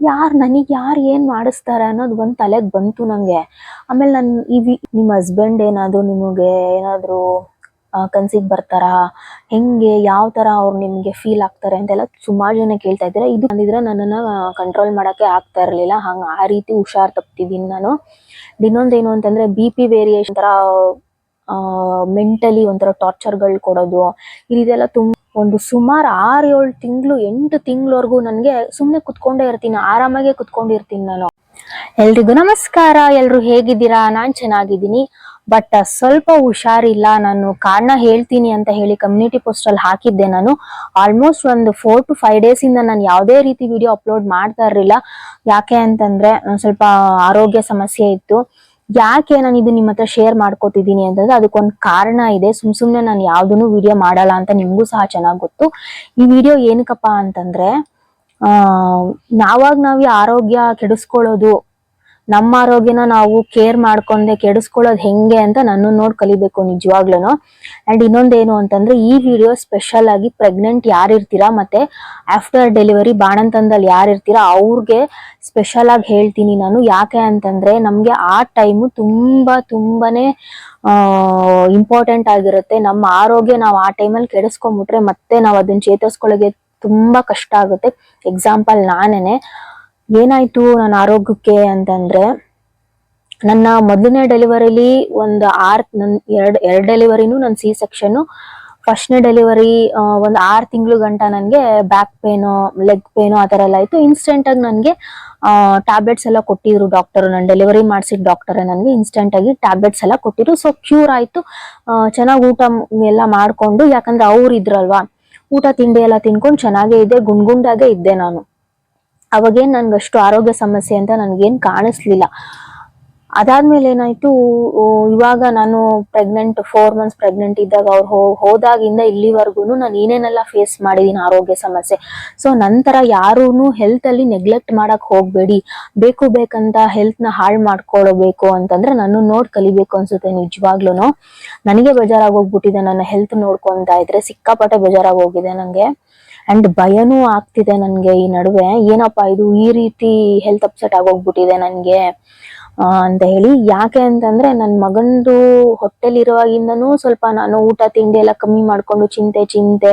ಯಾರು ನನಗೆ ಯಾರು ಏನು ಮಾಡಿಸ್ತಾರೆ ಅನ್ನೋದು ಒಂದು ತಲೆಗೆ ಬಂತು ನನಗೆ ಆಮೇಲೆ ನನ್ನ ಇವಿ ನಿಮ್ಮ ಹಸ್ಬೆಂಡ್ ಏನಾದರೂ ನಿಮಗೆ ಏನಾದರೂ ಕನ್ಸಿಗೆ ಬರ್ತಾರಾ? ಹೆಂಗೆ, ಯಾವ ಥರ ಅವ್ರು ನಿಮಗೆ ಫೀಲ್ ಆಗ್ತಾರೆ ಅಂತೆಲ್ಲ ಸುಮಾರು ಜನ ಕೇಳ್ತಾ ಇದ್ದಾರೆ. ಇದು ಬಂದಿದ್ರೆ ನನ್ನನ್ನು ಕಂಟ್ರೋಲ್ ಮಾಡೋಕ್ಕೆ ಆಗ್ತಾ ಇರಲಿಲ್ಲ. ಹಂಗೆ ಆ ರೀತಿ ಹುಷಾರ್ ತಪ್ತಿದ್ದೀನಿ ನಾನು. ಇನ್ನೊಂದೇನು ಅಂತಂದರೆ ಬಿ ಪಿ ವೇರಿಯೇಷನ್ ಥರ ಮೆಂಟಲಿ ಒಂಥರ ಟಾರ್ಚರ್ಗಳು ಕೊಡೋದು. ಈ ರೀತಿ ಎಲ್ಲ ತುಂಬ ಒಂದು ಸುಮಾರು ಆರು ಏಳು ತಿಂಗಳು, ಎಂಟು ತಿಂಗಳವರೆಗೂ ನನಗೆ ಸುಮ್ಮನೆ ಕುತ್ಕೊಂಡೇ ಇರ್ತೀನಿ, ಆರಾಮಾಗೆ ಕುತ್ಕೊಂಡಿರ್ತೀನಿ ನಾನು. ಎಲ್ರಿಗೂ ನಮಸ್ಕಾರ, ಎಲ್ರು ಹೇಗಿದ್ದೀರಾ? ನಾನು ಚೆನ್ನಾಗಿದ್ದೀನಿ. ಬಟ್ ಸ್ವಲ್ಪ ಹುಷಾರಿಲ್ಲ, ನಾನು ಕಾರಣ ಹೇಳ್ತೀನಿ ಅಂತ ಹೇಳಿ ಕಮ್ಯುನಿಟಿ ಪೋಸ್ಟ್ ಅಲ್ಲಿ ಹಾಕಿದ್ದೆ ನಾನು. ಆಲ್ಮೋಸ್ಟ್ ಒಂದು ಫೋರ್ ಟು ಫೈವ್ ಡೇಸ್ ಇಂದ ನಾನು ಯಾವುದೇ ರೀತಿ ವಿಡಿಯೋ ಅಪ್ಲೋಡ್ ಮಾಡ್ತಾ ಇರಲಿಲ್ಲ. ಯಾಕೆ ಅಂತಂದ್ರೆ, ಸ್ವಲ್ಪ ಆರೋಗ್ಯ ಸಮಸ್ಯೆ ಇತ್ತು. ಯಾಕೆ ನಾನು ಇದು ನಿಮ್ಮ ಹತ್ರ ಶೇರ್ ಮಾಡ್ಕೋತಿದ್ದೀನಿ ಅಂತಂದ್ರೆ ಅದಕ್ಕೊಂದು ಕಾರಣ ಇದೆ. ಸುಮ್ ಸುಮ್ನೆ ನಾನು ಯಾವ್ದನ್ನು ವಿಡಿಯೋ ಮಾಡಲ್ಲ ಅಂತ ನಿಮ್ಗೂ ಸಹ ಚೆನ್ನಾಗಿ ಗೊತ್ತು. ಈ ವಿಡಿಯೋ ಏನಕ್ಕಪ್ಪ ಅಂತಂದ್ರೆ, ಆ, ನಾವಾಗ ನಾವ್ ಆರೋಗ್ಯ ಕೆಡಿಸ್ಕೊಳ್ಳೋದು ನಮ್ಮ ಆರೋಗ್ಯನ ನಾವು ಕೇರ್ ಮಾಡ್ಕೊಂಡೆ, ಕೆಡಿಸ್ಕೊಳ್ಳೋದು ಹೆಂಗೆ ಅಂತ ನಾನು ನೋಡ್ ಕಲಿಬೇಕು ನಿಜವಾಗ್ಲೂ ಅಂಡ್ ಇನ್ನೊಂದೇನು ಅಂತಂದ್ರೆ, ಈ ವಿಡಿಯೋ ಸ್ಪೆಷಲ್ ಆಗಿ ಪ್ರೆಗ್ನೆಂಟ್ ಯಾರಿರ್ತೀರಾ ಮತ್ತೆ ಆಫ್ಟರ್ ಡೆಲಿವರಿ ಬಾಣಂತನದಲ್ಲಿ ಯಾರಿರ್ತೀರಾ, ಅವ್ರಿಗೆ ಸ್ಪೆಷಲ್ ಆಗಿ ಹೇಳ್ತೀನಿ ನಾನು. ಯಾಕೆ ಅಂತಂದ್ರೆ, ನಮ್ಗೆ ಆ ಟೈಮು ತುಂಬಾ ತುಂಬಾನೇ ಇಂಪಾರ್ಟೆಂಟ್ ಆಗಿರುತ್ತೆ. ನಮ್ಮ ಆರೋಗ್ಯ ನಾವು ಆ ಟೈಮಲ್ಲಿ ಕೆಡಿಸ್ಕೊಂಡ್ಬಿಟ್ರೆ ಮತ್ತೆ ನಾವು ಅದನ್ನ ಚೇತರಿಸ್ಕೊಳ್ಳೋಕೆ ತುಂಬಾ ಕಷ್ಟ ಆಗುತ್ತೆ. ಎಕ್ಸಾಂಪಲ್ ನಾನೇನೆ. ಏನಾಯ್ತು ನನ್ನ ಆರೋಗ್ಯಕ್ಕೆ ಅಂತಂದ್ರೆ, ನನ್ನ ಮೊದಲನೇ ಡೆಲಿವರಿಲಿ ಒಂದು ಆರ್ ನನ್ ಎರಡು ಎರಡು ಡೆಲಿವರಿನೂ ನನ್ನ ಸಿ ಸೆಕ್ಷನ್ ಫಸ್ಟ್ನೇ ಡೆಲಿವರಿ ಒಂದು ಆರು ತಿಂಗಳು ಗಂಟ ನನಗೆ ಬ್ಯಾಕ್ ಪೇನು ಲೆಗ್ ಪೇನು ಆ ಥರ ಎಲ್ಲ ಆಯ್ತು. ಇನ್ಸ್ಟೆಂಟ್ ಆಗಿ ನನಗೆ ಟ್ಯಾಬ್ಲೆಟ್ಸ್ ಎಲ್ಲ ಕೊಟ್ಟಿದ್ರು ಡಾಕ್ಟರ್ ನಾನು ಡೆಲಿವರಿ ಮಾಡಿಸಿದ ಡಾಕ್ಟರ್ ನನಗೆ ಇನ್ಸ್ಟೆಂಟ್ ಆಗಿ ಟ್ಯಾಬ್ಲೆಟ್ಸ್ ಎಲ್ಲ ಕೊಟ್ಟಿದ್ರು. ಸೊ ಕ್ಯೂರ್ ಆಯ್ತು. ಚೆನ್ನಾಗಿ ಊಟ ಎಲ್ಲ ಮಾಡಿಕೊಂಡು, ಯಾಕಂದ್ರೆ ಅವ್ರು ಇದ್ರಲ್ವಾ, ಊಟ, ತಿಂಡಿ ಎಲ್ಲ ತಿನ್ಕೊಂಡು ಚೆನ್ನಾಗೇ ಇದ್ದೆ ಗುಂಡ್ಗುಂಡಾಗೆ ಇದ್ದೆ ನಾನು. ಅವಾಗೇನ್ ನನ್ಗೆ ಅಷ್ಟು ಆರೋಗ್ಯ ಸಮಸ್ಯೆ ಅಂತ ನನ್ಗೇನ್ ಕಾಣಿಸ್ಲಿಲ್ಲ. ಅದಾದ್ಮೇಲೆ ಏನಾಯ್ತು ಇವಾಗ ನಾನು ಪ್ರೆಗ್ನೆಂಟ್ ಫೋರ್ ಮಂತ್ಸ್ ಪ್ರೆಗ್ನೆಂಟ್ ಇದ್ದಾಗ ಅವ್ರು ಹೋದಾಗಿಂದ ಇಲ್ಲಿವರೆಗೂ ನಾನು ಏನೇನೆಲ್ಲ ಫೇಸ್ ಮಾಡಿದೀನಿ ಆರೋಗ್ಯ ಸಮಸ್ಯೆ. ಸೊ ನಂತರ ಯಾರೂ ಹೆಲ್ತ್ ಅಲ್ಲಿ ನೆಗ್ಲೆಕ್ಟ್ ಮಾಡಕ್ ಹೋಗ್ಬೇಡಿ. ಬೇಕು ಬೇಕಂತ ಹೆಲ್ತ್ನ ಹಾಳು ಮಾಡ್ಕೊಳ್ಬೇಕು ಅಂತಂದ್ರೆ ನಾನು ನೋಡ್ ಕಲಿಬೇಕು ಅನ್ಸುತ್ತೆ ನಿಜವಾಗ್ಲೂ ನನಗೆ ಬೇಜಾರಾಗಿ ಹೋಗ್ಬಿಟ್ಟಿದೆ ನನ್ನ ಹೆಲ್ತ್ ನೋಡ್ಕೊಂತ ಇದ್ರೆ. ಸಿಕ್ಕಾಪಟ್ಟೆ ಬೇಜಾರಾಗಿ ಹೋಗಿದೆ ನಂಗೆ. ಅಂಡ್ ಭಯನೂ ಆಗ್ತಿದೆ ನನಗೆ ಈ ನಡುವೆ. ಏನಪ್ಪಾ ಇದು ಈ ರೀತಿ ಹೆಲ್ತ್ ಅಪ್ಸೆಟ್ ಆಗೋಗ್ಬಿಟ್ಟಿದೆ ನನಗೆ? ಅಂತ ಹೇಳಿ. ಯಾಕೆ ಅಂತಂದ್ರೆ ನನ್ನ ಮಗಂದು ಹೊಟ್ಟೆಲಿರುವಾಗಿಂದನೂ ಸ್ವಲ್ಪ ನಾನು ಊಟ, ತಿಂಡಿ ಎಲ್ಲ ಕಮ್ಮಿ ಮಾಡ್ಕೊಂಡು ಚಿಂತೆ ಚಿಂತೆ.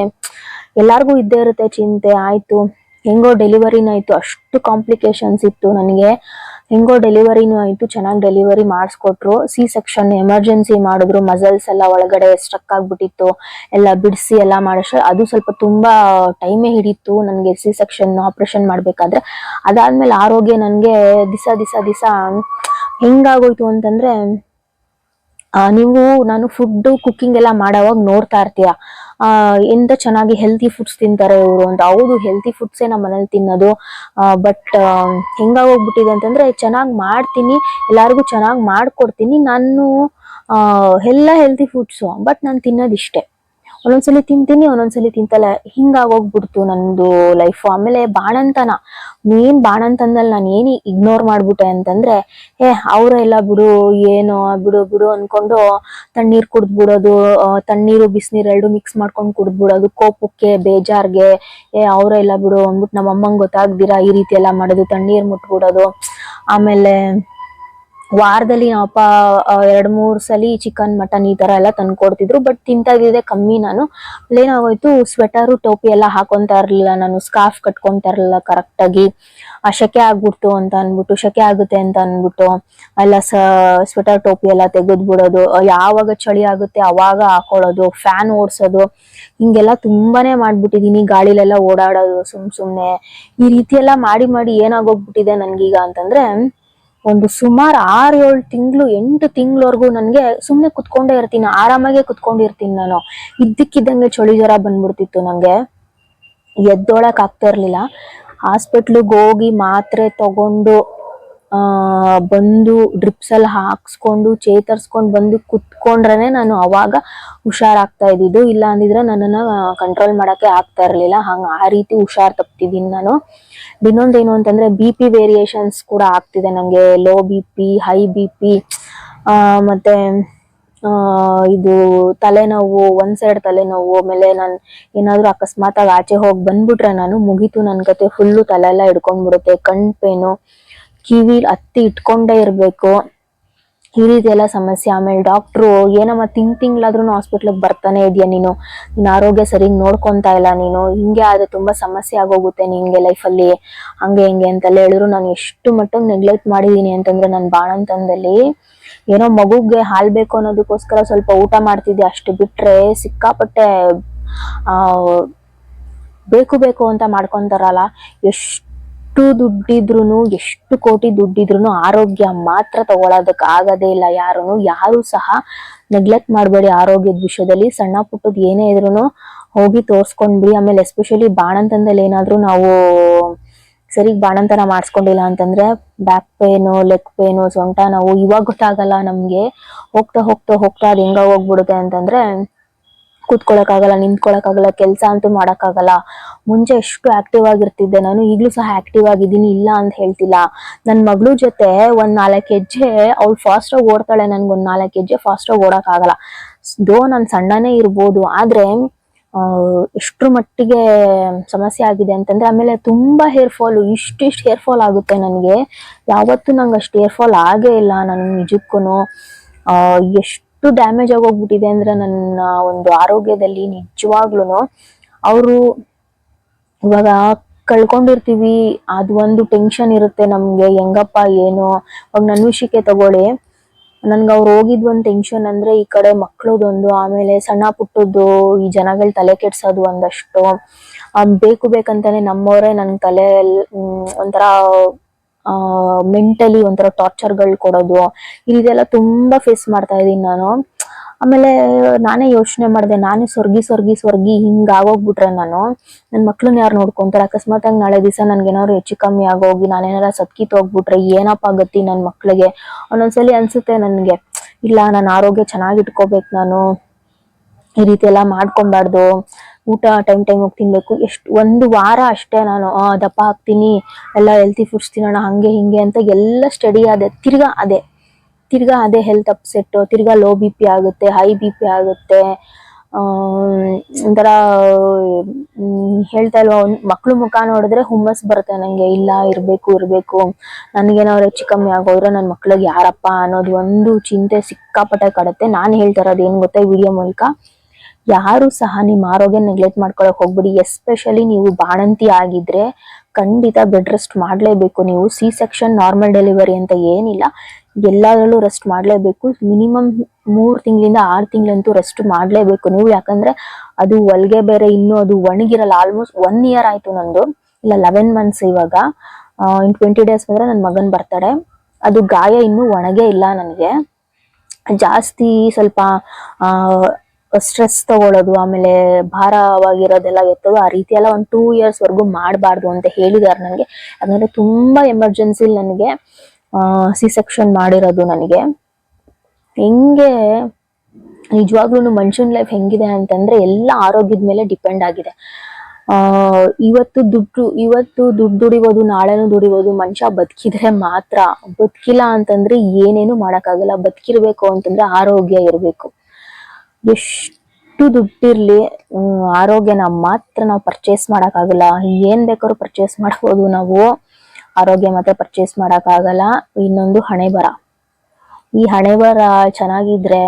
ಎಲ್ಲಾರ್ಗೂ ಇದ್ದೇ ಇರುತ್ತೆ ಚಿಂತೆ. ಆಯ್ತು. ಹೆಂಗೋ ಡೆಲಿವರಿನೂ ಆಯ್ತು ಅಷ್ಟು ಕಾಂಪ್ಲಿಕೇಶನ್ಸ್ ಇತ್ತು ನನಗೆ. ಹೆಂಗೋ ಡೆಲಿವರಿನೂ ಆಯಿತು, ಚೆನ್ನಾಗಿ ಡೆಲಿವರಿ ಮಾಡಿಸ್ಕೊಟ್ರು. ಸಿ ಸೆಕ್ಷನ್ ಎಮರ್ಜೆನ್ಸಿ ಮಾಡಿದ್ರು, ಮಸಲ್ಸ್ ಎಲ್ಲ ಒಳಗಡೆ ಸ್ಟ್ರಕ್ ಆಗಿಬಿಟ್ಟಿತ್ತು. ಎಲ್ಲ ಬಿಡಿಸಿ ಎಲ್ಲ ಮಾಡಿಸ್ರು. ಅದು ಸ್ವಲ್ಪ ತುಂಬಾ ಟೈಮೇ ಹಿಡಿತು ನನಗೆ ಸಿ ಸೆಕ್ಷನ್ ಆಪರೇಷನ್ ಮಾಡಬೇಕಾದ್ರೆ. ಅದಾದ್ಮೇಲೆ ಆರೋಗ್ಯ ನನಗೆ ದಿಸ ದಿಸ ದಿಸ ಹೆಂಗಾಗೋಯ್ತು ಅಂತಂದ್ರೆ ನೀವು, ನಾನು ಫುಡ್ ಕುಕ್ಕಿಂಗ್ ಎಲ್ಲ ಮಾಡೋವಾಗ ನೋಡ್ತಾ ಇರ್ತೀಯ. ಆ ಎಂತ ಚೆನ್ನಾಗಿ ಹೆಲ್ತಿ ಫುಡ್ಸ್ ತಿಂತಾರೆ ಇವರು ಅಂತ. ಹೌದು ಹೆಲ್ತಿ ಫುಡ್ಸೇ ನಮ್ಮ ಮನೇಲಿ ತಿನ್ನೋದು. ಬಟ್ ಹೆಂಗಾಗೋಗ್ಬಿಟ್ಟಿದೆ ಅಂತಂದ್ರೆ ಚೆನ್ನಾಗಿ ಮಾಡ್ತೀನಿ, ಎಲ್ಲರಿಗೂ ಚೆನ್ನಾಗಿ ಮಾಡ್ಕೊಡ್ತೀನಿ. ನಾನು ಎಲ್ಲ ಹೆಲ್ತಿ ಫುಡ್ಸು ಬಟ್ ನಾನು ತಿನ್ನೋದಿಷ್ಟೇ. ಒಂದೊಂದ್ಸಲಿ ತಿಂತೀನಿ, ಒಂದೊಂದ್ಸಲಿ ತಿಂತಲ್ಲ. ಹಿಂಗಾಗೋಗ್ಬಿಡ್ತು ನಂದು ಲೈಫ್ ಆಮೇಲೆ ಬಾಣಂತನ. ಮೇನ್ ಬಾಣಂತನದಲ್ಲಿ ನಾನು ಏನು ಇಗ್ನೋರ್ ಮಾಡ್ಬಿಟ್ಟೆ ಅಂತಂದ್ರೆ, ಏ ಅವರೆಲ್ಲ ಬಿಡು, ಏನೋ, ಬಿಡು ಬಿಡು ಅನ್ಕೊಂಡು ತಣ್ಣೀರ್ ಕುಡ್ದ್ಬಿಡೋದು ತಣ್ಣೀರು, ಬಿಸಿನೀರು ಎರಡು ಮಿಕ್ಸ್ ಮಾಡ್ಕೊಂಡು ಕುಡ್ದ್ಬಿಡೋದು, ಕೋಪಕ್ಕೆ, ಬೇಜಾರ್ಗೆ, ಏ ಅವರೆಲ್ಲ ಬಿಡು ಅಂದ್ಬಿಟ್ಟು ನಮ್ಮ ಅಮ್ಮಂಗ್ ಗೊತ್ತಾಗ್ದಿರಾ ಈ ರೀತಿ ಎಲ್ಲ ಮಾಡೋದು, ತಣ್ಣೀರ್ ಮುಟ್ಬಿಡೋದು. ಆಮೇಲೆ ವಾರದಲ್ಲಿ ನಮ್ಮಪ್ಪ ಎರಡು ಮೂರು ಸಲಿ ಚಿಕನ್ ಮಟನ್ ಈ ತರ ಎಲ್ಲ ತಂದ್ಕೊಡ್ತಿದ್ರು ಬಟ್ ತಿಂತ ಇದ್ದಿದ್ದೆ ಕಮ್ಮಿ ನಾನು. ಏನಾಗೋಯ್ತು ಸ್ವೆಟರು ಟೋಪಿ ಎಲ್ಲ ಹಾಕೊಂತಾ ಇರ್ಲಿಲ್ಲ ನಾನು. ಸ್ಕಾರ್ಫ್ ಕಟ್ಕೊಂತ ಇರ್ಲಿಲ್ಲ ಕರೆಕ್ಟ್ ಆಗಿ. ಆ, ಶೆಕೆ ಆಗ್ಬಿಡ್ತು ಅಂತ ಅನ್ಬಿಟ್ಟು ಶೆಕೆ ಆಗುತ್ತೆ ಅಂತ ಅನ್ಬಿಟ್ಟು ಎಲ್ಲ ಸ್ವೆಟರ್ ಟೋಪಿ ಎಲ್ಲ ತೆಗೆದ್ಬಿಡೋದು. ಯಾವಾಗ ಚಳಿ ಆಗುತ್ತೆ ಅವಾಗ ಹಾಕೊಳ್ಳೋದು ಫ್ಯಾನ್ ಓಡಿಸೋದು. ಹಿಂಗೆಲ್ಲ ತುಂಬಾನೇ ಮಾಡ್ಬಿಟ್ಟಿದೀನಿ. ಗಾಳಿಲೆಲ್ಲ ಓಡಾಡೋದು ಸುಮ್ ಸುಮ್ನೆ. ಈ ರೀತಿ ಎಲ್ಲ ಮಾಡಿ ಮಾಡಿ ಏನಾಗೋಗ್ಬಿಟ್ಟಿದೆ ನನ್ಗೀಗ ಅಂತಂದ್ರೆ ಒಂದು ಸುಮಾರು ಆರು ಏಳು ತಿಂಗಳು, ಎಂಟು ತಿಂಗಳವರೆಗೂ ನನಗೆ ಸುಮ್ಮನೆ ಕುತ್ಕೊಂಡೇ ಇರ್ತೀನಿ, ಆರಾಮಾಗೆ ಕುತ್ಕೊಂಡಿರ್ತೀನಿ ನಾನು. ಇದ್ದಕ್ಕಿದ್ದಂಗೆ ಚಳಿ ಜ್ವರ ಬಂದ್ಬಿಡ್ತಿತ್ತು ನನಗೆ ಎದ್ದೊಳಕ್ ಆಗ್ತಾ ಇರ್ಲಿಲ್ಲ. ಹಾಸ್ಪಿಟ್ಲಿಗೆ ಹೋಗಿ ಮಾತ್ರೆ ತಗೊಂಡು ಬಂದು ಡ್ರಿಪ್ಸ್ ಎಲ್ಲ ಹಾಕ್ಸ್ಕೊಂಡು ಚೇತರ್ಸ್ಕೊಂಡ್ ಬಂದು ಕುತ್ಕೊಂಡ್ರೇನೆ ನಾನು ಅವಾಗ ಹುಷಾರಾಗ್ತಾ ಇದ್ದಿದ್ದು. ಇಲ್ಲ ಅಂದಿದ್ರೆ ನನ್ನನ್ನು ಕಂಟ್ರೋಲ್ ಮಾಡಕ್ಕೆ ಆಗ್ತಾ ಇರ್ಲಿಲ್ಲ. ಹಂಗೆ ಆ ರೀತಿ ಹುಷಾರ್ ತಪ್ತಿದ್ದೀನಿ ನಾನು. ಇನ್ನೊಂದೇನು ಅಂತಂದ್ರೆ ಬಿ ಪಿ ವೇರಿಯೇಷನ್ಸ್ ಕೂಡ ಆಗ್ತಿದೆ ನನಗೆ low B P high B P ಮತ್ತೆ ಇದು ತಲೆನೋವು ಒಂದು ಸೈಡ್ ತಲೆನೋವು, ಆಮೇಲೆ ನಾನು ಏನಾದರೂ ಅಕಸ್ಮಾತಾಗಿ ಆಚೆ ಹೋಗಿ ಬಂದ್ಬಿಟ್ರೆ ನಾನು ಮುಗೀತು ನನ್ನ ಕತೆ. ಫುಲ್ಲು ತಲೆ ಎಲ್ಲ ಹಿಡ್ಕೊಂಡ್ಬಿಡುತ್ತೆ ಕಣ್ಣು ಪೇನು ಕಿವಿ ಹತ್ತಿ ಇಟ್ಕೊಂಡೇ ಇರಬೇಕು. ಈ ರೀತಿ ಎಲ್ಲ ಸಮಸ್ಯೆ. ಆಮೇಲೆ ಡಾಕ್ಟ್ರು ಏನಮ್ಮ ತಿಂಗ್ ತಿಂಗ್ಳಾದ್ರೂ ಹಾಸ್ಪಿಟ್ಲಿಗೆ ಬರ್ತಾನೆ ಇದೆಯಾ ನೀನು? ನಿನ್ನ ಆರೋಗ್ಯ ಸರಿಗ್ ನೋಡ್ಕೊತಾ ಇಲ್ಲ ನೀನು? ಹಿಂಗೆ ಆದರೆ ತುಂಬ ಸಮಸ್ಯೆ ಆಗೋಗುತ್ತೆ ನಿಂಗೆ ಲೈಫಲ್ಲಿ ಹಂಗೆ ಹಿಂಗೆ ಅಂತೆಲ್ಲ ಹೇಳಿದ್ರು. ನಾನು ಎಷ್ಟು ಮಟ್ಟಿಗೆ ನೆಗ್ಲೆಕ್ಟ್ ಮಾಡಿದ್ದೀನಿ ಅಂತಂದ್ರೆ ನನ್ನ ಬಾಣಂತನದಲ್ಲಿ ಏನೋ ಮಗುಗೆ ಹಾಲು ಬೇಕು ಅನ್ನೋದಕ್ಕೋಸ್ಕರ ಸ್ವಲ್ಪ ಊಟ ಮಾಡ್ತಿದ್ದೆ ಅಷ್ಟು ಬಿಟ್ಟರೆ ಸಿಕ್ಕಾಪಟ್ಟೆ ಬೇಕು ಬೇಕು ಅಂತ ಮಾಡ್ಕೊತಾರಲ್ಲ. ಎಷ್ಟು ದುಡ್ಡಿದ್ರುನು, ಎಷ್ಟು ಕೋಟಿ ದುಡ್ಡಿದ್ರು ಆರೋಗ್ಯ ಮಾತ್ರ ತಗೊಳೋದಕ್ ಆಗದೇ ಇಲ್ಲ. ಯಾರು ಯಾರು ಸಹ ನೆಗ್ಲೆಕ್ಟ್ ಮಾಡಬೇಡಿ ಆರೋಗ್ಯದ ವಿಷಯದಲ್ಲಿ. ಸಣ್ಣ ಪುಟ್ಟದ್ ಏನೇ ಇದ್ರು ಹೋಗಿ ತೋರ್ಸ್ಕೊಂಡ್ಬಿಡಿ ಆಮೇಲೆ ಎಸ್ಪೆಷಲಿ ಬಾಣಂತನದಲ್ಲಿ ಏನಾದ್ರು ನಾವು ಸರಿಗ್ ಬಾಣಂತನ ಮಾಡಿಸ್ಕೊಂಡಿಲ್ಲ ಅಂತಂದ್ರೆ ಬ್ಯಾಕ್ ಪೇನು ಲೆಗ್ ಪೇನು ಸೊಂಟ ನಾವು ಇವಾಗ ಗೊತ್ತಾಗಲ್ಲ ನಮ್ಗೆ. ಹೋಗ್ತಾ ಹೋಗ್ತಾ ಹೋಗ್ತಾ ಅದು ಹೆಂಗ ಹೋಗ್ಬಿಡುತ್ತೆ ಅಂತಂದ್ರೆ ಕೂತ್ಕೊಳಕ್ಕಾಗಲ್ಲ ನಿಂತ್ಕೊಳಕ್ಕಾಗಲ್ಲ ಕೆಲಸ ಅಂತೂ ಮಾಡಕ್ಕಾಗಲ್ಲ. ಮುಂಚೆ ಎಷ್ಟು ಆಕ್ಟಿವ್ ಆಗಿರ್ತಿದ್ದೆ ನಾನು ಈಗ್ಲೂ ಸಹ ಆಕ್ಟಿವ್ ಆಗಿದ್ದೀನಿ ಇಲ್ಲ ಅಂತ ಹೇಳ್ತಿಲ್ಲ. ನನ್ ಮಗಳು ಜೊತೆ ಒಂದ್ ನಾಲ್ಕು ಹೆಜ್ಜೆ ಅವ್ಳು ಫಾಸ್ಟ್ ಆಗಿ ಓಡ್ತಾಳೆ ನನ್ಗೆ ಒಂದ್ ನಾಲ್ಕು ಹೆಜ್ಜೆ ಫಾಸ್ಟ್ ಆಗಿ ಓಡಕ್ ಆಗಲ್ಲ ದೋ ನನ್ ಸಣ್ಣನೇ ಇರ್ಬೋದು ಆದ್ರೆ ಎಷ್ಟು ಎಷ್ಟ್ರ ಮಟ್ಟಿಗೆ ಸಮಸ್ಯೆ ಆಗಿದೆ ಅಂತಂದ್ರೆ ಆಮೇಲೆ ತುಂಬಾ ಹೇರ್ ಫಾಲ್ ಇಷ್ಟಿಷ್ಟು ಹೇರ್ ಫಾಲ್ ಆಗುತ್ತೆ ನನಗೆ. ಯಾವತ್ತೂ ನಂಗೆ ಅಷ್ಟು ಹೇರ್ ಫಾಲ್ ಆಗೇ ಇಲ್ಲ ನನ್ ನಿಜಕ್ಕೂ ಆ, ಎಷ್ಟು ಡ್ಯಾಮೇಜ್ ಆಗೋಗ್ಬಿಟ್ಟಿದೆ ಅಂದ್ರೆ ನನ್ನ ಒಂದು ಆರೋಗ್ಯದಲ್ಲಿ ನಿಜವಾಗ್ಲೂ ಅವರು ಇವಾಗ ಕಳ್ಕೊಂಡಿರ್ತೀವಿ, ಅದು ಒಂದು ಟೆನ್ಷನ್ ಇರುತ್ತೆ ನಮ್ಗೆ, ಹೆಂಗಪ್ಪ, ಏನು? ಅವಾಗ ನನ್ನ ವಿಷಯಕ್ಕೆ ತಗೊಳ್ಳಿ. ನನ್ಗೆ ಅವ್ರು ಹೋಗಿದ್ ಒಂದು ಟೆನ್ಷನ್ ಅಂದ್ರೆ ಈ ಕಡೆ ಮಕ್ಳದೊಂದು, ಆಮೇಲೆ ಸಣ್ಣ ಪುಟ್ಟದ್ದು, ಈ ಜನಗಳ ತಲೆ ಕೆಡ್ಸೋದು ಒಂದಷ್ಟು. ಬೇಕು ಬೇಕಂತಾನೆ ನಮ್ಮವರೇ ನನ್ ತಲೆ ಒಂಥರ ಮೆಂಟಲಿ ಒಂಥರ ಟಾರ್ಚರ್ಗಳು ಕೊಡೋದು. ಇದೆಲ್ಲ ತುಂಬಾ ಫೇಸ್ ಮಾಡ್ತಾ ಇದೀನಿ ನಾನು. ಆಮೇಲೆ ನಾನೇ ಯೋಚನೆ ಮಾಡಿದೆ, ನಾನೇ ಸ್ವರ್ಗಿ ಸ್ವರ್ಗಿ ಸ್ವರ್ಗಿ ಹಿಂಗ್ ಆಗೋಗ್ಬಿಟ್ರೆ ನಾನು. ನನ್ ಮಕ್ಳನ್ನ ಯಾರು ನೋಡ್ಕೊಂತಾರೆ? ಅಕಸ್ಮಾತ್ ಆಗಿ ನಾಳೆ ದಿವಸ ನನ್ಗೇನಾದ್ರು ಹೆಚ್ಚು ಕಮ್ಮಿ ಆಗೋಗಿ ನಾನೇನಾರ ಸತ್ಕಿತ್ ಹೋಗ್ಬಿಟ್ರೆ ಏನಪ್ಪ ಆಗತ್ತಿ ನನ್ ಮಕ್ಳಿಗೆ? ಒಂದೊಂದ್ಸಲಿ ಅನ್ಸುತ್ತೆ ನನ್ಗೆ. ಇಲ್ಲ ನನ್ನ ಆರೋಗ್ಯ ಚೆನ್ನಾಗಿ ಇಟ್ಕೋಬೇಕು ನಾನು. ಈ ರೀತಿ ಎಲ್ಲ ಮಾಡ್ಕೊಬಾರ್ದು. ಊಟ ಟೈಮ್ ಟೈಮ್ ಹೋಗಿ ತಿನ್ಬೇಕು. ಎಷ್ಟು ಒಂದು ವಾರ ಅಷ್ಟೇ ನಾನು ದಪ್ಪ ಹಾಕ್ತೀನಿ ಎಲ್ಲ ಹೆಲ್ತಿ ಫುಡ್ಸ್ ತಿನ್ನೋಣ, ಹಂಗೆ ಹಿಂಗೆ ಅಂತ ಎಲ್ಲ ಸ್ಟಡಿ ಅದೇ ತಿರ್ಗಾ ಅದೇ ತಿರ್ಗಾ ಅದೇ ಹೆಲ್ತ್ ಅಪ್ಸೆಟ್ ತಿರ್ಗಾ ಲೋ ಬಿ ಪಿ ಆಗುತ್ತೆ ಹೈ ಬಿ ಪಿ ಆಗುತ್ತೆ. ಒಂಥರ ಹೇಳ್ತಾ ಇಲ್ವಾ, ಒಂದು ಮಕ್ಳು ಮುಖ ನೋಡಿದ್ರೆ ಹುಮ್ಮಸ್ ಬರುತ್ತೆ ನನಗೆ ಇಲ್ಲ, ಇರಬೇಕು ಇರಬೇಕು. ನನ್ಗೇನಾದ್ರು ಹೆಚ್ಚು ಕಮ್ಮಿ ಆಗೋದ್ರೆ ನನ್ನ ಮಕ್ಳಿಗೆ ಯಾರಪ್ಪ ಅನ್ನೋದು ಒಂದು ಚಿಂತೆ ಸಿಕ್ಕಾಪಟ್ಟೆ ಕಾಡುತ್ತೆ. ನಾನು ಹೇಳ್ತಾ ಇರೋದು ಏನು ಗೊತ್ತಾ ವಿಡಿಯೋ ಮೂಲಕ? ಯಾರು ಸಹ ನಿಮ್ಮ ಆರೋಗ್ಯ ನೆಗ್ಲೆಕ್ಟ್ ಮಾಡ್ಕೊಳಕ್ ಹೋಗ್ಬಿಡಿ. ಎಸ್ಪೆಷಲಿ ನೀವು ಬಾಣಂತಿ ಆಗಿದ್ರೆ ಖಂಡಿತ ಬೆಡ್ ರೆಸ್ಟ್ ಮಾಡಲೇಬೇಕು ನೀವು. ಸಿ ಸೆಕ್ಷನ್ ನಾರ್ಮಲ್ ಡೆಲಿವರಿ ಅಂತ ಏನಿಲ್ಲ. ಎಲ್ಲದರಲ್ಲೂ ರೆಸ್ಟ್ ಮಾಡಲೇಬೇಕು. ಮಿನಿಮಮ್ ಮೂರ್ ತಿಂಗಳಿಂದ ಆರು ತಿಂಗಳಂತೂ ರೆಸ್ಟ್ ಮಾಡಲೇಬೇಕು ನೀವು. ಯಾಕಂದ್ರೆ ಅದು ಹೊಲ್ಗೆ ಬೇರೆ ಇನ್ನೂ ಅದು ಒಣಗಿರಲ್ಲ. ಆಲ್ಮೋಸ್ಟ್ ಒನ್ ಇಯರ್ ಆಯ್ತು ನಂದು. ಇಲ್ಲ ಲೆವೆನ್ ಮಂತ್ಸ್ ಇವಾಗ. ಇನ್ ಟ್ವೆಂಟಿ ಡೇಸ್ ಬಂದರೆ ನನ್ನ ಮಗನ್ ಬರ್ತಾಳೆ. ಅದು ಗಾಯ ಇನ್ನೂ ಒಣಗೇ ಇಲ್ಲ ನನಗೆ. ಜಾಸ್ತಿ ಸ್ವಲ್ಪ ಸ್ಟ್ರೆಸ್ ತಗೊಳ್ಳೋದು ಆಮೇಲೆ ಭಾರವಾಗಿರೋದೆಲ್ಲ ಎತ್ತೋದು, ಆ ರೀತಿ ಎಲ್ಲ ಒಂದು ಟೂ ಇಯರ್ಸ್ ವರೆಗೂ ಮಾಡಬಾರ್ದು ಅಂತ ಹೇಳಿದಾರೆ ನನಗೆ ಯಾಕಂದ್ರೆ ತುಂಬಾ ಎಮರ್ಜೆನ್ಸಿಲಿ ನನಗೆ ಸಿ ಸೆಕ್ಷನ್ ಮಾಡಿರೋದು ನನಗೆ. ಹೆಂಗೆ ನಿಜವಾಗ್ಲೂ ಮನುಷ್ಯನ ಲೈಫ್ ಹೆಂಗಿದೆ ಅಂತಂದ್ರೆ ಎಲ್ಲ ಆರೋಗ್ಯದ ಮೇಲೆ ಡಿಪೆಂಡ್ ಆಗಿದೆ. ಇವತ್ತು ದುಡ್ಡು ಇವತ್ತು ದುಡ್ಡು ದುಡಿಬೋದು, ನಾಳೆನೂ ದುಡಿಬೋದು, ಮನುಷ್ಯ ಬದುಕಿದ್ರೆ ಮಾತ್ರ. ಬದುಕಿಲ್ಲ ಅಂತಂದ್ರೆ ಏನೇನು ಮಾಡೋಕ್ಕಾಗಲ್ಲ. ಬದುಕಿರ್ಬೇಕು ಅಂತಂದ್ರೆ ಆರೋಗ್ಯ ಇರ್ಬೇಕು. ಎಷ್ಟು ದುಡ್ಡಿರ್ಲಿ ಆರೋಗ್ಯನ ಮಾತ್ರ ನಾವು ಪರ್ಚೇಸ್ ಮಾಡಕ್ಕಾಗಲ್ಲ. ಏನ್ ಬೇಕಾದ್ರೂ ಪರ್ಚೇಸ್ ಮಾಡ್ಬೋದು ನಾವು. ಆರೋಗ್ಯ ಮಾತ್ರ ಪರ್ಚೇಸ್ ಮಾಡಕ್ಕಾಗಲ್ಲ. ಇನ್ನೊಂದು ಹಣೆ ಬರ ಈ ಹಣೆ ಬರ ಚೆನ್ನಾಗಿದ್ರೆ,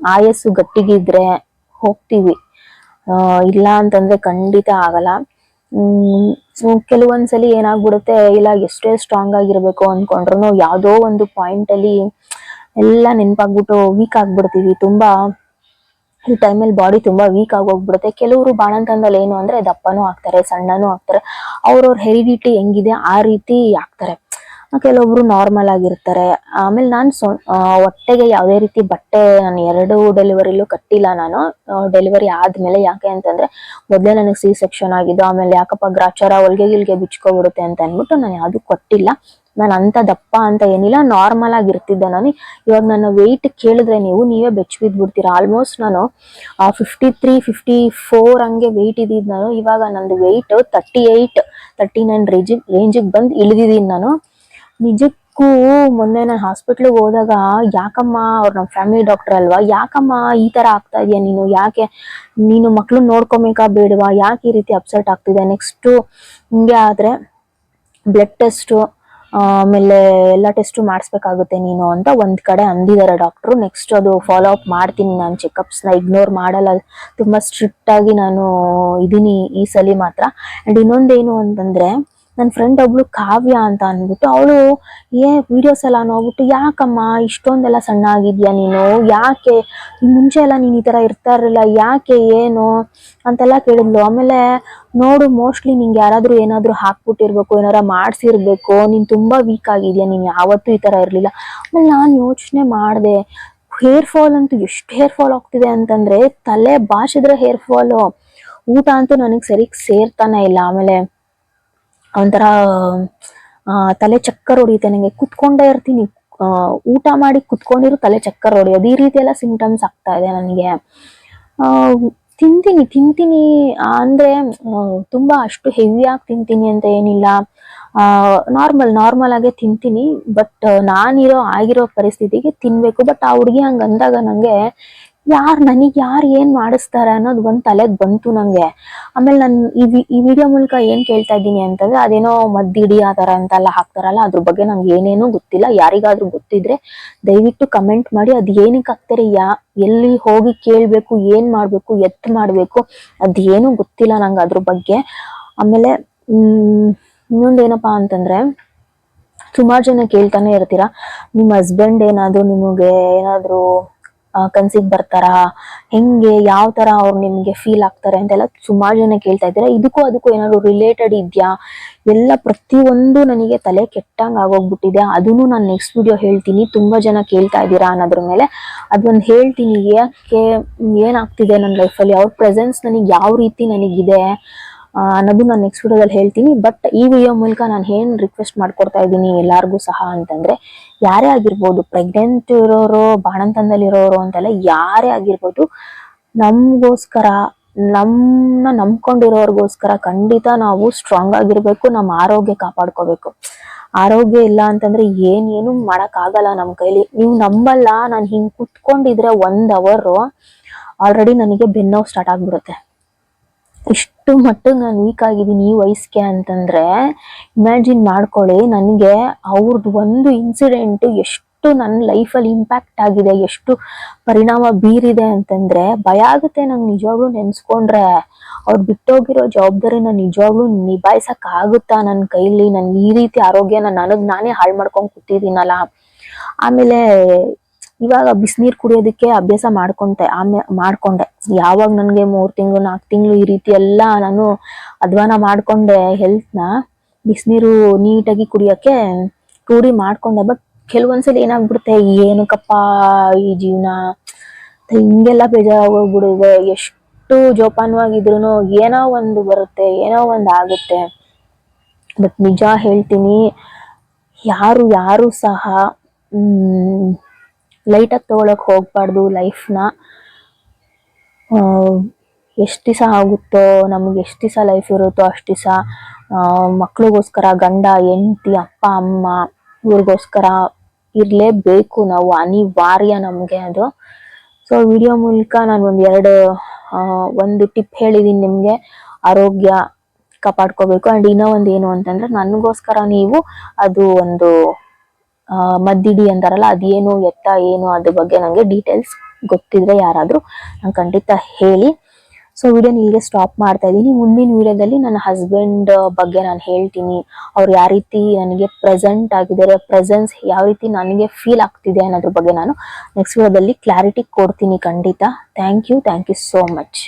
ಆಯಸ್ಸು ಗಟ್ಟಿಗಿದ್ರೆ ಹೋಗ್ತೀವಿ. ಇಲ್ಲ ಅಂತಂದ್ರೆ ಖಂಡಿತ ಆಗಲ್ಲ. ಹ್ಮ್ ಕೆಲವೊಂದ್ಸಲಿ ಏನಾಗ್ಬಿಡುತ್ತೆ, ಇಲ್ಲ ಎಷ್ಟೇ ಸ್ಟ್ರಾಂಗ್ ಆಗಿರ್ಬೇಕು ಅನ್ಕೊಂಡ್ರು ಯಾವ್ದೋ ಒಂದು ಪಾಯಿಂಟ್ ಅಲ್ಲಿ ಎಲ್ಲ ನೆನ್ಪಾಗ್ಬಿಟ್ಟು ವೀಕ್ ಆಗ್ಬಿಡ್ತೀವಿ. ತುಂಬಾ ಈ ಟೈಮಲ್ಲಿ ಬಾಡಿ ತುಂಬಾ ವೀಕ್ ಆಗೋಗ್ಬಿಡುತ್ತೆ. ಕೆಲವರು ಬಾಣಂತನದಲ್ಲಿ ಏನು ಅಂದ್ರೆ ದಪ್ಪನೂ ಆಗ್ತಾರೆ, ಸಣ್ಣನೂ ಆಗ್ತಾರೆ. ಅವ್ರವ್ರ ಹೆರಿಡಿಟಿ ಹೆಂಗಿದೆ ಆ ರೀತಿ ಆಗ್ತಾರೆ. ಕೆಲವೊಬ್ರು ನಾರ್ಮಲ್ ಆಗಿರ್ತಾರೆ. ಆಮೇಲೆ ನಾನು ಸೊ ಹೊಟ್ಟೆಗೆ ಯಾವುದೇ ರೀತಿ ಬಟ್ಟೆ ನಾನು ಎರಡು ಡೆಲಿವರಿಲೂ ಕಟ್ಟಿಲ್ಲ ನಾನು. ಡೆಲಿವರಿ ಆದ್ಮೇಲೆ ಯಾಕೆ ಅಂತಂದ್ರೆ ಮೊದಲೇ ನನಗೆ ಸಿ ಸೆಕ್ಷನ್ ಆಗಿದ್ದು, ಆಮೇಲೆ ಯಾಕಪ್ಪ ಗ್ರಾಚಾರ ಹೊಲ್ಗೆ ಗಿಲ್ಗೆ ಬಿಚ್ಕೊಬಿಡುತ್ತೆ ಅಂತ ಅಂದ್ಬಿಟ್ಟು ನಾನು ಯಾವ್ದು ಕೊಟ್ಟಿಲ್ಲ. ನಾನು ಅಂತ ದಪ್ಪ ಅಂತ ಏನಿಲ್ಲ ನಾರ್ಮಲ್ ಆಗಿರ್ತಿದ್ದೆ ನಾನು. ಇವಾಗ ನನ್ನ ವೆಯ್ಟ್ ಕೇಳಿದ್ರೆ ನೀವು, ನೀವೇ ಬೆಚ್ಚ ಬಿದ್ಬಿಡ್ತೀರಾ ಆಲ್ಮೋಸ್ಟ್ ನಾನು ಫಿಫ್ಟಿ ತ್ರೀ ಫಿಫ್ಟಿ ಫೋರ್ ಹಂಗೆ ವೆಯ್ಟ್ ಇದ್ದಿದ್ದು ನಾನು. ಇವಾಗ ನಂದು weight thirty eight thirty nine ರೇಂಜಿಗೆ ರೇಂಜಿಗೆ ಬಂದು ಇಳಿದಿದ್ದೀನಿ ನಾನು. ನಿಜಕ್ಕೂ ಮೊನ್ನೆ ನಾನು ಹಾಸ್ಪಿಟ್ಲಿಗೆ ಹೋದಾಗ, ಯಾಕಮ್ಮ ಅವ್ರು ನಮ್ಮ ಫ್ಯಾಮಿಲಿ ಡಾಕ್ಟರ್ ಅಲ್ವಾ? ಯಾಕಮ್ಮ ಈ ತರ ಆಗ್ತಾ ಇದೆಯಾ ನೀನು? ಯಾಕೆ ನೀನು ಮಕ್ಕಳು ನೋಡ್ಕೊಬೇಕಾ ಬೇಡವಾ? ಯಾಕೆ ಈ ರೀತಿ ಅಪ್ಸೆಟ್ ಆಗ್ತಿದೆ? ನೆಕ್ಸ್ಟು ಹಿಂಗೆ ಆದ್ರೆ ಬ್ಲಡ್ ಟೆಸ್ಟು ಆಮೇಲೆ ಎಲ್ಲ ಟೆಸ್ಟ್ ಮಾಡಿಸ್ಬೇಕಾಗುತ್ತೆ ನೀನು ಅಂತ ಒಂದ್ ಕಡೆ ಅಂದಿದ್ದಾರೆ ಡಾಕ್ಟ್ರು ನೆಕ್ಸ್ಟ್ ಅದು ಫಾಲೋ ಅಪ್ ಮಾಡ್ತೀನಿ ನಾನು ಚೆಕಪ್ಸ್ನ ಇಗ್ನೋರ್ ಮಾಡಲ್ಲ. ತುಂಬಾ ಸ್ಟ್ರಿಕ್ಟ್ ಆಗಿ ನಾನು ಇದೀನಿ ಈ ಸಲ ಮಾತ್ರ. ಅಂಡ್ ಇನ್ನೊಂದೇನು ಅಂತಂದ್ರೆ ನನ್ನ ಫ್ರೆಂಡ್ ಒಬ್ಳು ಕಾವ್ಯ ಅಂತ ಅಂದ್ಬಿಟ್ಟು ಅವಳು, ಏ ವಿಡಿಯೋಸ್ ಎಲ್ಲ ನೋಡ್ಬಿಟ್ಟು ಯಾಕಮ್ಮ ಇಷ್ಟೊಂದೆಲ್ಲ ಸಣ್ಣ ಆಗಿದ್ಯಾ ನೀನು? ಯಾಕೆ? ಮುಂಚೆ ಎಲ್ಲ ನೀನು ಈ ಥರ ಇರ್ತಾ ಇರಲಿಲ್ಲ, ಯಾಕೆ, ಏನು? ಅಂತೆಲ್ಲ ಕೇಳಿದ್ಲು. ಆಮೇಲೆ, ನೋಡು ಮೋಸ್ಟ್ಲಿ ನಿಂಗೆ ಯಾರಾದರೂ ಏನಾದರೂ ಹಾಕ್ಬಿಟ್ಟಿರ್ಬೇಕು, ಏನಾರ ಮಾಡಿಸಿರ್ಬೇಕು. ನೀನು ತುಂಬ ವೀಕ್ ಆಗಿದೆಯಾ, ನೀನು ಯಾವತ್ತೂ ಈ ಥರ ಇರಲಿಲ್ಲ. ಆಮೇಲೆ ನಾನು ಯೋಚನೆ ಮಾಡಿದೆ ಹೇರ್ ಫಾಲ್ ಅಂತೂ ಎಷ್ಟು ಹೇರ್ ಫಾಲ್ ಆಗ್ತಿದೆ ಅಂತಂದರೆ ತಲೆ ಬಾಚಿದ್ರೆ ಹೇರ್ ಫಾಲು ಊಟ ಅಂತೂ ನನಗೆ ಸರಿಗ್ ಸೇರ್ತಾನೆ ಇಲ್ಲ. ಆಮೇಲೆ ಒಂಥರ ತಲೆ ಚಕ್ಕರ್ ಹೊಡಿಯುತ್ತೆ ನಂಗೆ. ಕುತ್ಕೊಂಡೇ ಇರ್ತೀನಿ. ಊಟ ಮಾಡಿ ಕುತ್ಕೊಂಡಿರೋ ತಲೆ ಚಕ್ಕರ್ ಹೊಡೆಯೋದು. ಈ ರೀತಿ ಎಲ್ಲ ಸಿಂಟಮ್ಸ್ ಆಗ್ತಾ ಇದೆ ನನಗೆ. ತಿಂತೀನಿ ತಿಂತೀನಿ. ಅಂದ್ರೆ ತುಂಬಾ ಅಷ್ಟು ಹೆವಿಯಾಗಿ ತಿಂತೀನಿ ಅಂತ ಏನಿಲ್ಲ. ನಾರ್ಮಲ್ ನಾರ್ಮಲ್ ಆಗಿ ತಿಂತೀನಿ. ಬಟ್ ನಾನಿರೋ, ಆಗಿರೋ ಪರಿಸ್ಥಿತಿಗೆ ತಿನ್ಬೇಕು. ಬಟ್ ಆ ಹುಡುಗಿ ಹಂಗಂದಾಗ ನಂಗೆ ಯಾರ್ ನನಗೆ ಯಾರ್ ಏನ್ ಮಾಡಿಸ್ತಾರೆ ಅನ್ನೋದು ಒಂದ್ ತಲೆಗ್ ಬಂತು ನಂಗೆ. ಆಮೇಲೆ ನಾನು ಈ ವಿಡಿಯೋ ಮೂಲಕ ಏನ್ ಕೇಳ್ತಾ ಇದ್ದೀನಿ ಅಂತಂದ್ರೆ ಅದೇನೋ ಮದ್ದಿಡಿ ಆ ತರ ಅಂತೆಲ್ಲ ಹಾಕ್ತಾರಲ್ಲ, ಅದ್ರ ಬಗ್ಗೆ ನಂಗೆ ಏನೇನೂ ಗೊತ್ತಿಲ್ಲ. ಯಾರಿಗಾದ್ರೂ ಗೊತ್ತಿದ್ರೆ ದಯವಿಟ್ಟು ಕಮೆಂಟ್ ಮಾಡಿ, ಅದ್ ಏನಕ್ಕೆ ಹಾಕ್ತಾರೆ, ಯಾ, ಎಲ್ಲಿ ಹೋಗಿ ಕೇಳ್ಬೇಕು, ಏನ್ ಮಾಡ್ಬೇಕು ಎತ್ ಮಾಡ್ಬೇಕು, ಅದ್ ಏನು ಗೊತ್ತಿಲ್ಲ ನಂಗೆ ಅದ್ರ ಬಗ್ಗೆ. ಆಮೇಲೆ, ಹ್ಮ್ ಇನ್ನೊಂದೇನಪ್ಪಾ ಅಂತಂದ್ರೆ, ಸುಮಾರು ಜನ ಕೇಳ್ತಾನೆ ಇರ್ತೀರಾ ನಿಮ್ಮ ಹಸ್ಬೆಂಡ್ ಏನಾದ್ರು ನಿಮಗೆ ಏನಾದ್ರು ಕನ್ಸಿಗೆ ಬರ್ತಾರಾ? ಹೆಂಗೆ, ಯಾವ ತರ ಅವ್ರು ನಿಮ್ಗೆ ಫೀಲ್ ಆಗ್ತಾರೆ ಅಂತೆಲ್ಲ ಸುಮಾರು ಜನ ಕೇಳ್ತಾ ಇದ್ದಾರೆ. ಇದಕ್ಕೂ ಅದಕ್ಕೂ ಏನಾದ್ರು ರಿಲೇಟೆಡ್ ಇದ್ಯಾ? ಎಲ್ಲ ಪ್ರತಿಯೊಂದು ನನಗೆ ತಲೆ ಕೆಟ್ಟಂಗ್ ಆಗೋಗ್ಬಿಟ್ಟಿದೆ. ಅದನ್ನು ನಾನು ನೆಕ್ಸ್ಟ್ ವಿಡಿಯೋ ಹೇಳ್ತೀನಿ. ತುಂಬಾ ಜನ ಕೇಳ್ತಾ ಇದ್ದೀರಾ ಅನ್ನೋದ್ರ ಮೇಲೆ. ಅದೊಂದು ಹೇಳ್ತೀನಿ. ಯಾಕೆ ಏನಾಗ್ತಿದೆ ನನ್ನ ಲೈಫಲ್ಲಿ ಅವ್ರ ಪ್ರೆಸೆನ್ಸ್ ನನಗೆ ಯಾವ ರೀತಿ ನನಗಿದೆ? ಅನ್ನೋದು ನಾನು ನೆಕ್ಸ್ಟ್ ವಿಡಿಯೋದಲ್ಲಿ ಹೇಳ್ತೀನಿ. ಬಟ್ ಈ ವಿಡಿಯೋ ಮೂಲಕ ನಾನು ಏನು ರಿಕ್ವೆಸ್ಟ್ ಮಾಡ್ಕೊಡ್ತಾ ಇದ್ದೀನಿ ಎಲ್ಲಾರ್ಗೂ ಸಹ ಅಂತಂದ್ರೆ, ಯಾರೇ ಆಗಿರ್ಬೋದು ಪ್ರೆಗ್ನೆಂಟ್ ಇರೋರು, ಬಾಣಂತನದಲ್ಲಿರೋರು ಅಂತೆಲ್ಲ ಯಾರೇ ಆಗಿರ್ಬೋದು, ನಮಗೋಸ್ಕರ ನಮ್ಮನ್ನ ನಂಬ್ಕೊಂಡಿರೋರ್ಗೋಸ್ಕರ ಖಂಡಿತ ನಾವು ಸ್ಟ್ರಾಂಗ್ ಆಗಿರ್ಬೇಕು, ನಮ್ಮ ಆರೋಗ್ಯ ಕಾಪಾಡ್ಕೋಬೇಕು. ಆರೋಗ್ಯ ಇಲ್ಲ ಅಂತಂದ್ರೆ ಏನೇನು ಮಾಡೋಕ್ಕಾಗಲ್ಲ ನಮ್ಮ ಕೈಲಿ. ನೀವು ನಂಬಲ್ಲ, ನಾನು ಹಿಂಗೆ ಕುತ್ಕೊಂಡಿದ್ರೆ ಒಂದು ಅವರು ಆಲ್ರೆಡಿ ನನಗೆ ಬೆನ್ನೋವು ಸ್ಟಾರ್ಟ್ ಆಗ್ಬಿಡುತ್ತೆ. ಇಷ್ಟು ಮಟ್ಟಿಗೆ ನಾನು ವೀಕ್ ಆಗಿದ್ದೀನಿ ಈ ವಯಸ್ಸಿಗೆ ಅಂತಂದ್ರೆ ಇಮ್ಯಾಜಿನ್ ಮಾಡ್ಕೊಳ್ಳಿ ನನಗೆ ಅವ್ರದ್ದು ಒಂದು ಇನ್ಸಿಡೆಂಟ್ ಎಷ್ಟು ನನ್ನ ಲೈಫಲ್ಲಿ ಇಂಪ್ಯಾಕ್ಟ್ ಆಗಿದೆ, ಎಷ್ಟು ಪರಿಣಾಮ ಬೀರಿದೆ ಅಂತಂದ್ರೆ, ಭಯ ಆಗುತ್ತೆ ನಂಗೆ ನಿಜವಾಗ್ಲೂ ನೆನೆಸ್ಕೊಂಡ್ರೆ. ಅವ್ರು ಬಿಟ್ಟೋಗಿರೋ ಜವಾಬ್ದಾರಿನ ನಿಜವಾಗ್ಲೂ ನಿಭಾಯಿಸೋಕ್ಕಾಗುತ್ತಾ ನನ್ನ ಕೈಲಿ? ನನ್ ಈ ರೀತಿ ಆರೋಗ್ಯನ ನನಗೆ ನಾನೇ ಹಾಳು ಮಾಡ್ಕೊಂಡು ಕೂತಿದ್ದೀನಲ್ಲ. ಆಮೇಲೆ ಇವಾಗ ಬಿಸಿನೀರ್ ಕುಡಿಯೋದಕ್ಕೆ ಅಭ್ಯಾಸ ಮಾಡ್ಕೊಂಡೆ ಆಮೇ ಮಾಡ್ಕೊಂಡೆ. ಯಾವಾಗ ನನಗೆ ಮೂರು ತಿಂಗಳು, ನಾಲ್ಕು ತಿಂಗಳು ಈ ರೀತಿ ಎಲ್ಲ ನಾನು ಅಧ್ವಾನ ಮಾಡ್ಕೊಂಡೆ ಹೆಲ್ತ್ನ ಬಿಸಿನೀರು ನೀಟಾಗಿ ಕುಡಿಯೋಕ್ಕೆ ರೂಢಿ ಮಾಡ್ಕೊಂಡೆ. ಬಟ್ ಕೆಲವೊಂದ್ಸಲಿ ಏನಾಗ್ಬಿಡುತ್ತೆ, ಏನಕ್ಕಪ್ಪ ಈ ಜೀವನ? ಹಿಂಗೆಲ್ಲ ಬೇಜಾರಾಗೋಗ್ಬಿಡುತ್ತೆ. ಎಷ್ಟು ಜೋಪಾನವಾಗಿದ್ರು ಏನೋ ಒಂದು ಬರುತ್ತೆ, ಏನೋ ಒಂದು ಆಗುತ್ತೆ. ಬಟ್ ನಿಜ ಹೇಳ್ತೀನಿ, ಯಾರು ಯಾರು ಸಹ ಲೈಟಾಗಿ ತಗೊಳಕ್ ಹೋಗ್ಬಾರ್ದು ಲೈಫ್ನ ಎಷ್ಟು ದಿವಸ ಆಗುತ್ತೋ, ನಮ್ಗೆ ಎಷ್ಟು ದಿವಸ ಲೈಫ್ ಇರುತ್ತೋ ಅಷ್ಟು ದಿವಸ ಮಕ್ಳಿಗೋಸ್ಕರ, ಗಂಡ, ಹೆಂಡತಿ, ಅಪ್ಪ, ಅಮ್ಮ, ಇವ್ರಿಗೋಸ್ಕರ ಇರಲೇಬೇಕು ನಾವು, ಅನಿವಾರ್ಯ ನಮಗೆ ಅದು. ಸೊ ವಿಡಿಯೋ ಮೂಲಕ ನಾನು ಒಂದು ಎರಡು ಒಂದು ಟಿಪ್ ಹೇಳಿದ್ದೀನಿ ನಿಮಗೆ. ಆರೋಗ್ಯ ಕಾಪಾಡ್ಕೋಬೇಕು. ಅಂಡ್ ಇನ್ನೂ ಒಂದು ಏನು ಅಂತಂದ್ರೆ, ನನಗೋಸ್ಕರ ನೀವು ಅದು ಒಂದು ಮದ್ದಿಡಿ ಅಂತಾರಲ್ಲ, ಅದೇನು ಎತ್ತ, ಏನು ಅದ್ರ ಬಗ್ಗೆ ನಂಗೆ ಡೀಟೇಲ್ಸ್ ಗೊತ್ತಿದ್ರೆ ಯಾರಾದ್ರೂ ನಂಗೆ ಖಂಡಿತ ಹೇಳಿ. ಸೊ ವಿಡಿಯೋ ಇಲ್ಲಿಗೆ ಸ್ಟಾಪ್ ಮಾಡ್ತಾ ಇದ್ದೀನಿ. ಮುಂದಿನ ವಿಡಿಯೋದಲ್ಲಿ ನನ್ನ ಹಸ್ಬೆಂಡ್ ಬಗ್ಗೆ ನಾನು ಹೇಳ್ತೀನಿ. ಅವ್ರು ಯಾವ ರೀತಿ ನನಗೆ ಪ್ರೆಸೆಂಟ್ ಆಗಿದ್ದಾರೆ ಪ್ರೆಸೆನ್ಸ್ ಯಾವ ರೀತಿ ನನಗೆ ಫೀಲ್ ಆಗ್ತಿದೆ ಅನ್ನೋದ್ರ ಬಗ್ಗೆ ನಾನು ನೆಕ್ಸ್ಟ್ ವಿಡಿಯೋದಲ್ಲಿ ಕ್ಲಾರಿಟಿ ಕೊಡ್ತೀನಿ ಖಂಡಿತ. Thank you thank you so much